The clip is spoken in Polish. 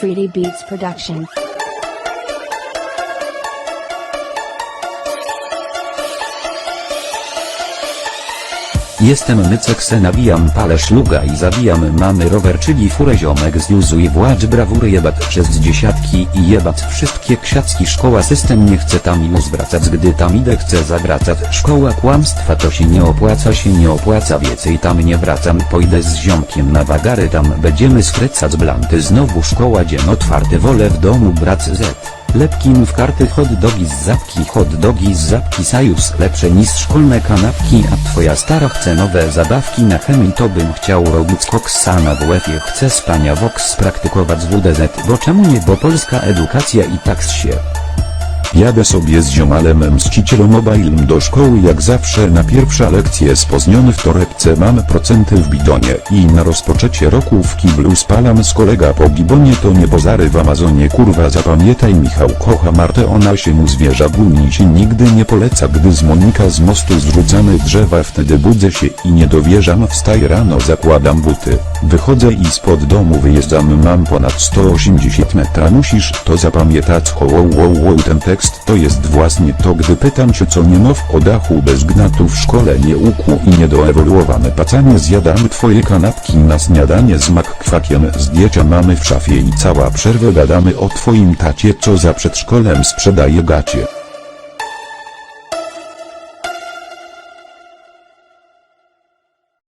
Freely Beats Production. Jestem mycek nawijam palę szluga i zawijam mamy rower czyli furę ziomek zluzuj włacz brawury jebat przez dziesiątki i jebat wszystkie ksiacki szkoła system nie chce tam ilu zwracać gdy tam idę chcę zawracać. Szkoła kłamstwa to się nie opłaca się nie opłaca. Więcej tam nie wracam pójdę z ziomkiem na wagary tam będziemy skrecać blanty. Znowu szkoła dzień otwarty wolę w domu brat Z Lepkin w karty hot dogi z zapki hot dogi z zapki sajus. Lepsze niż szkolne kanapki a twoja stara chce nowe zabawki. Na chemii to bym chciał robić koksa na WF-ie chce spania Vox praktykować z. WDZ bo czemu nie? Bo polska edukacja i tak się Jadę sobie z ziomalem mścicielem mobilem do szkoły jak zawsze na pierwsza lekcje spóźniony w torebce mam procenty w bidonie i na rozpoczęcie roku w kiblu spalam z kolega po gibonie to nie pozary w Amazonie kurwa zapamiętaj Michał kocha Martę ona się mu zwierza buni się nigdy nie poleca gdy z Monika z mostu zrzucamy drzewa wtedy budzę się i nie dowierzam wstaję rano zakładam buty wychodzę i spod domu wyjeżdżam mam ponad 180 metra musisz to zapamiętać ho wow, wow, wow, ten tekst to jest właśnie to gdy pytam cię co nie mów o dachu bez gnatu w szkole nie ukłu i niedoewoluowane pacanie zjadam twoje kanapki na śniadanie z makkwakiem zdjęcia mamy w szafie i cała przerwę gadamy o twoim tacie co za przedszkolem sprzedaje gacie